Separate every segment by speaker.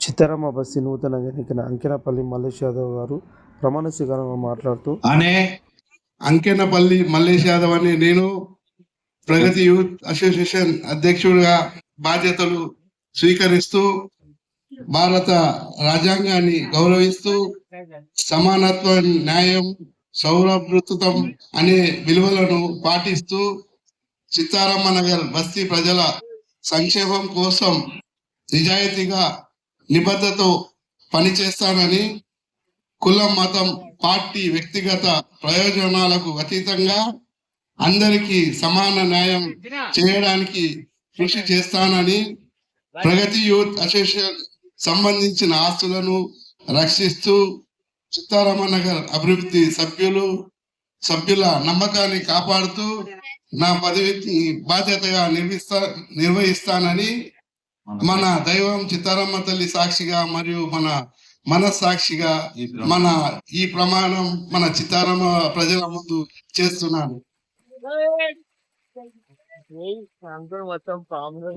Speaker 1: చిత్తరమ్మ bus నూతన ఎన్నికైన అంకెనపల్లి మల్లేష్ యాదవ్ గారు ప్రమాణ స్వీకారంగా మాట్లాడుతూ
Speaker 2: అనే అంకెనపల్లి మల్లేష్ యాదవ్ అని నేను ప్రగతి యూత్ అసోసియేషన్ అధ్యక్షుడిగా బాధ్యతలు స్వీకరిస్తూ భారత రాజ్యాంగాన్ని గౌరవిస్తూ సమానత్వ న్యాయం సౌరభృతం అనే విలువలను పాటిస్తూ సీతారామ నగర్ బస్తీ ప్రజల సంక్షేమం కోసం నిజాయితీగా నిబద్ధతో పనిచేస్తానని కులం మతం పార్టీ వ్యక్తిగత ప్రయోజనాలకు అతీతంగా అందరికీ సమాన న్యాయం చేయడానికి కృషి చేస్తానని ప్రగతి యూత్ అసోసియేషన్ సంబంధించిన ఆస్తులను రక్షిస్తూ సీతారామనగర్ అభివృద్ధి సభ్యులు సభ్యుల నమ్మకాన్ని కాపాడుతూ నా పదవికి బాధ్యతగా నిర్వహిస్తా నిర్వహిస్తానని మన దైవం చిత్తారమ్మ తల్లి సాక్షిగా మరియు మన మనస్సాక్షిగా మన ఈ ప్రమాణం మన చిత్తారమ్మ ప్రజల ముందు చేస్తున్నాను.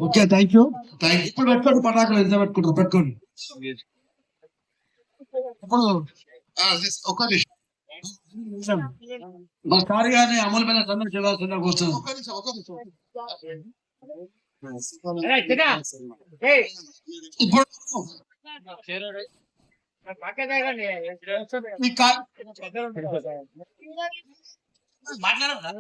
Speaker 3: Okay thank you. ఇప్పుడు పెట్టుకోండి పటాకులు ఎంత పెట్టుకుంటారు? పెట్టుకోండి. ఇప్పుడు
Speaker 2: ఒక నిమిషం.
Speaker 3: మా కార్యాన్ని అమలు మీద సందర్శన చేయాల్సిన
Speaker 2: నిమిషం నిమిషం.
Speaker 3: ఇప్పుడు మాట్లాడరా?